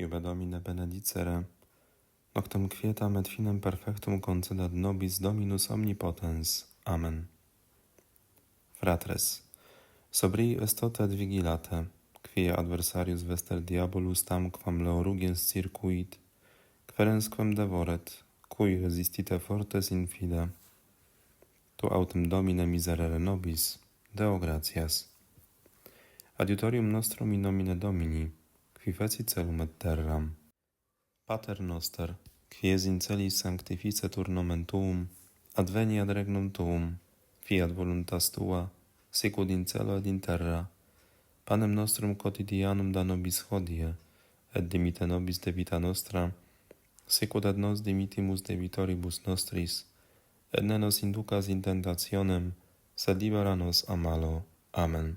Iube Domine benedicere, noctem quietam et finem perfectum concedat nobis Dominus omnipotens. Amen. Fratres, sobrii estote et vigilate, quia adversarius vester diabolus tam quam leorugens circuit, querensquem devoret, cui resistite fortes in fide. Tu autem Domine miserere nobis, Deo gratias. Adiutorium nostrum in nomine Domini, qui feci celum et terram. Pater noster, qui es in celis sanctificetur nomen tuum, adveni ad regnum tuum, fiat voluntas tua, sicut in celo et in terra. Panem nostrum quotidianum da nobis hodie, et dimite nobis debita nostra, sicut et nos dimitimus debitoribus nostris, et ne nos inducas in tentationem, sed libera nos a malo. Amen.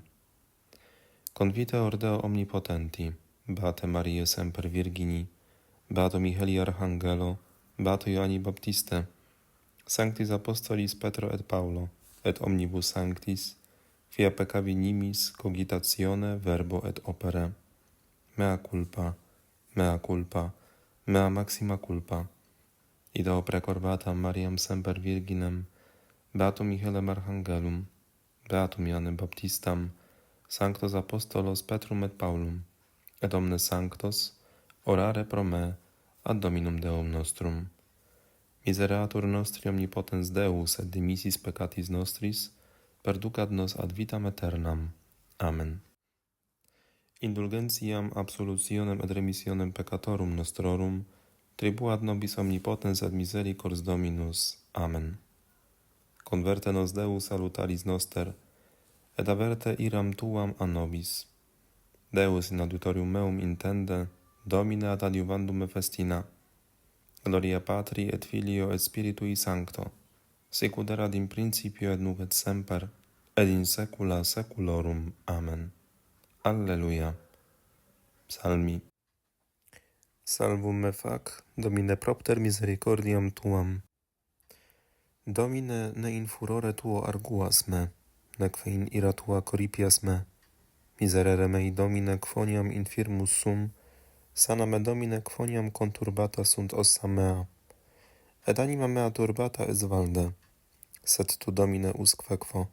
Convite ordeo omnipotenti, Beate Marie semper Virgini, Beato Micheli Archangelo, Beato Ioanni Baptiste, Sanctis Apostolis Petro et Paulo, et omnibus sanctis, via peccavi nimis cogitatione verbo et opere. Mea culpa, mea culpa, mea maxima culpa. Ideo precorbata Mariam semper Virginem, Beatum Michelem Archangelum, Beatum Ioannem Baptistam, Sanctos Apostolos Petrum et Paulum, et omnes sanctos, orare pro me, ad Dominum Deum nostrum. Misereatur nostri omnipotens Deus et dimissis peccatis nostris, perducat nos ad vitam aeternam. Amen. Indulgentiam absolutionem et remissionem peccatorum nostrorum, tribuat nobis omnipotens et misericors Dominus. Amen. Converte nos Deus salutaris noster, et averte iram tuam a nobis. Deus in auditorium meum intende, Domine ad adiuvandum me festina. Gloria Patri et Filio et Spiritui Sancto, sicut erat in principio et nunc et semper, et in saecula saeculorum. Amen. Alleluia. Psalmi. Salvum me fac, Domine propter misericordiam tuam. Domine ne in furore tuo arguas me, neque in ira tua coripias me. Miserere mei Domine quoniam infirmus sum, sana me Domine quoniam conturbata sunt ossa mea. Et anima mea turbata es valde, sed tu Domine usque quo.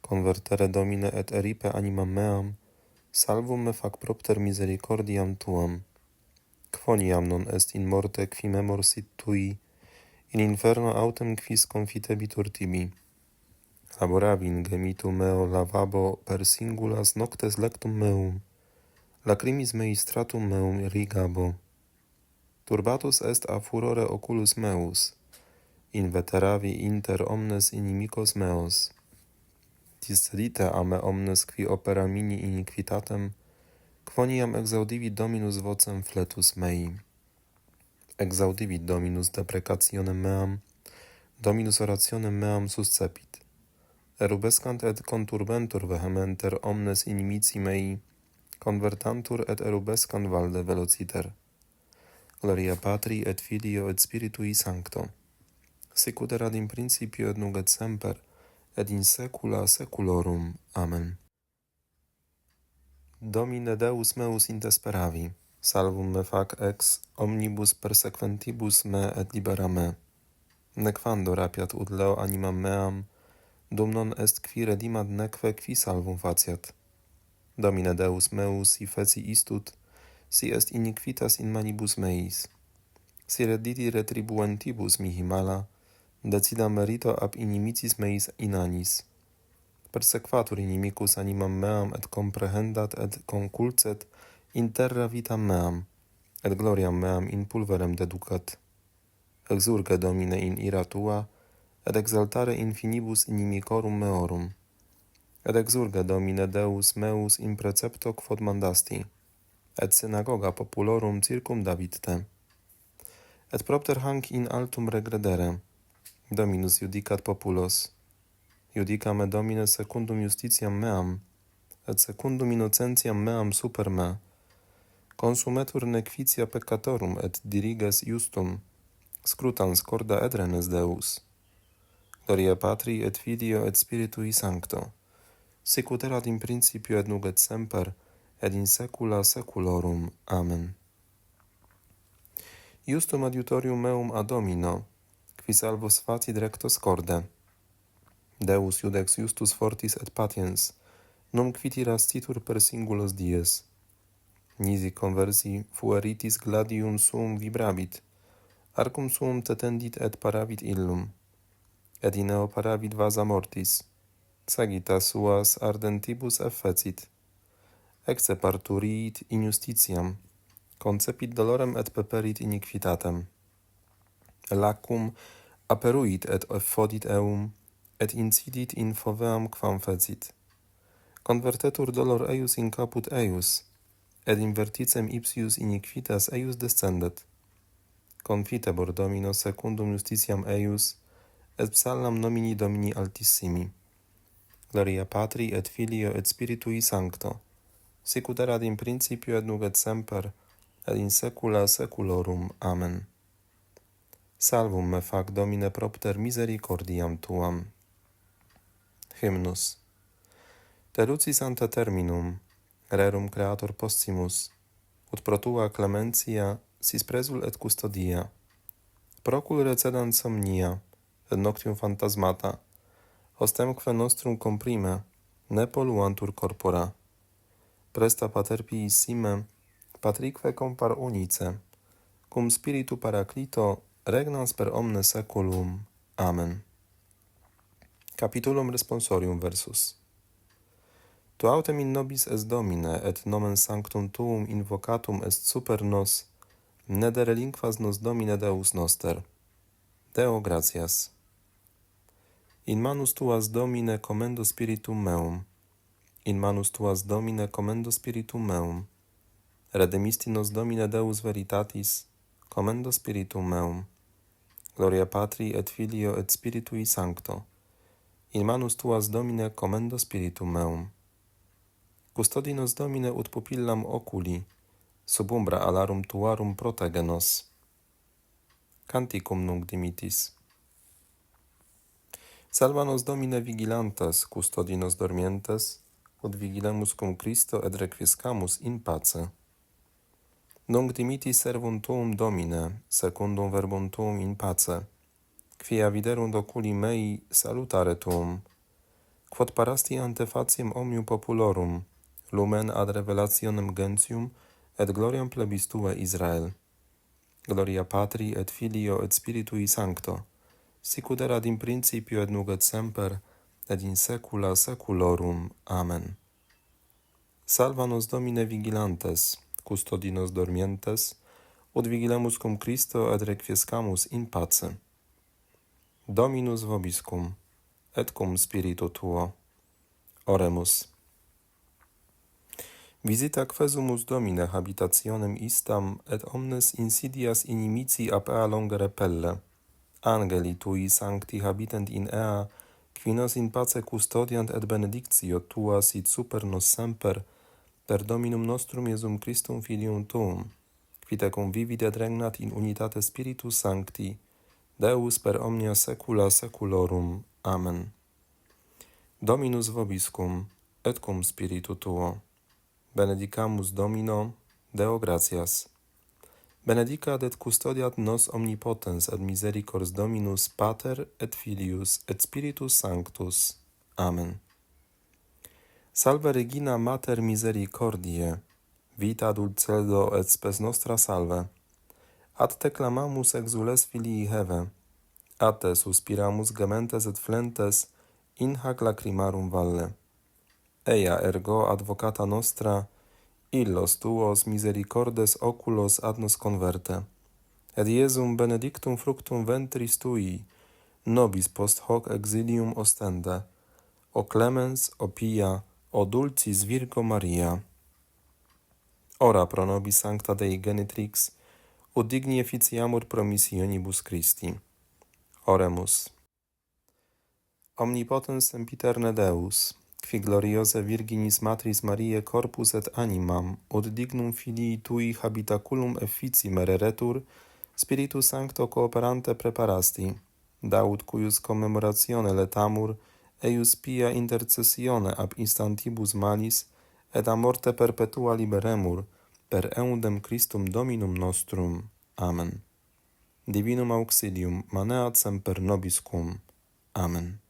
Convertere Domine et eripe anima meam, salvum me fac propter misericordiam tuam. Quoniam non est in morte qui memor sit tui, in inferno autem quis confitebitur tibi. Laboravin gemitu meo lavabo per singulas noctes lectum meum, lacrimis mei stratum meum rigabo. Turbatus est a furore oculus meus, inveteravi inter omnes inimicos meos. Discedite a me omnes qui opera mini iniquitatem, quoniam exaudivit Dominus vocem fletus mei. Exaudivit Dominus deprecationem meam, Dominus orationem meam suscepit. Erubescant et conturbentur vehementer omnes inimici mei, convertantur et erubescant valde velociter. Gloria Patri et Filio et Spiritui Sancto. Sicut erat in principio et nunc et semper, et in saecula saeculorum. Amen. Domine Deus meus intesperavi, salvum me fac ex omnibus persequentibus me et libera me. Nequando rapiat ut leo animam meam, Domnon est qui redimat neque qui salvum faciat. Domine Deus meus si feci istut, si est iniquitas in manibus meis. Si redditi retribuentibus mihi mala, decida merito ab inimicis meis inanis. Persequatur inimicus animam meam et comprehendat et conculcet interra vitam meam, et gloriam meam in pulverem deducat. Exurge Domine in ira tua, et exaltare infinibus inimicorum meorum. Et exurge Domine Deus meus in precepto quod mandasti, et synagoga populorum circumdavit te. Et propter hanc in altum regredere, Dominus judicat populos. Judica me Domine secundum justitiam meam, et secundum innocentiam meam super me. Consumetur nequitia peccatorum et diriges justum, scrutans corda edrenes Deus. Gloria Patri et Filio et Spiritui Sancto. Sicut erat in principio et nunc et semper et in saecula saeculorum. Amen. Justum adiutorium meum ad Domino, qui salvos fati rectos corde. Deus iudex justus fortis et patiens, non quitiras titur per singulos dies. Nisi conversi fueritis gladium suum vibrabit, arcum suum tetendit et paravit illum. Et in eo paravit vasa mortis, sagita suas ardentibus effecit, ecce parturiit injustitiam, concepit dolorem et peperit iniquitatem. Lacum aperuit et effodit eum, et incidit in foveam quam fecit. Convertetur dolor eius in caput eius, et in verticem ipsius iniquitas eius descendet. Confitebor Domino secundum justitiam eius, et psallam nomini Domini altissimi. Gloria Patri et Filio et Spiritui Sancto, sicut erat in principio et nunc et semper, et in saecula saeculorum. Amen. Salvum me fac Domine propter misericordiam tuam. Hymnus. Te lucis ante terminum, rerum creator postimus, ut pro tua clementia sis presul et custodia. Procul recedant somnia, noctium phantasmata, hostemque nostrum comprime, ne polluantur corpora. Presta pater piissime, patrique compar unice, cum spiritu paraclito regnans per omne saeculum. Amen. Capitulum responsorium versus. Tu autem in nobis est Domine, et nomen sanctum tuum invocatum est super nos, ne de relinquas nos Domine Deus noster. Deo gratias. In manus tuas Domine commendo spiritum meum. In manus tuas Domine commendo spiritum meum. Redemisti nos Domine Deus veritatis, commendo spiritum meum. Gloria Patri et Filio et Spiritui Sancto. In manus tuas Domine commendo spiritum meum. Custodi nos Domine ut pupillam oculi, sub umbra alarum tuarum protege nos. Canticum nunc dimitis. Salva nos Domine vigilantes, custodi nos dormientes, ut vigilemus cum Christo et requiescamus in pace. Nunc dimitis servum tuum Domine, secundum verbum tuum in pace, quia viderunt oculi mei salutare tuum, quod parasti ante faciem omnium populorum, lumen ad revelationem gentium et gloriam plebis Israel. Gloria Patri et Filio et Spiritui Sancto, sicut erat in principio et nunc et semper, et in saecula saeculorum. Amen. Salva nos Domine vigilantes, custodi nos dormientes, ut vigilemus cum Christo et requiescamus in pace. Dominus vobiscum, et cum spiritu tuo. Oremus. Visita quesumus Domine habitationem istam et omnes insidias inimici apea longe repelle. Angeli tui sancti habitent in ea, qui nos in pace custodiant et benedictio tua sit super nos semper, per Dominum nostrum Iesum Christum Filium Tuum, qui te convivit et regnat in unitate Spiritus Sancti, Deus per omnia saecula saeculorum. Amen. Dominus vobiscum, et cum spiritu tuo. Benedicamus Domino, Deo gratias. Benedicat et custodiat nos omnipotens et misericors Dominus Pater et Filius et Spiritus Sanctus. Amen. Salve Regina Mater Misericordiae, vita dulcedo et spes nostra salve. Ad te clamamus exules filii Heve, ad te suspiramus gementes et flentes in hac lacrimarum valle. Eia ergo advocata nostra, illos tuos misericordes oculos ad nos converte. Et Iesum benedictum fructum ventris tui, nobis post hoc exilium ostende. O clemens, o pia, o dulcis Virgo Maria. Ora pro nobis sancta Dei genitrix, ut digni efficiamur promissionibus Christi. Oremus. Omnipotens sempiterne Deus, qui gloriose Virginis Matris Mariae corpus et animam, ut dignum filii tui habitaculum effici mereretur, Spiritus Sancto cooperante preparasti, daud cuius commemoratione letamur, eius pia intercessione ab instantibus malis, et a morte perpetua liberemur, per eundem Christum Dominum nostrum. Amen. Divinum auxilium, maneat semper nobis cum. Amen.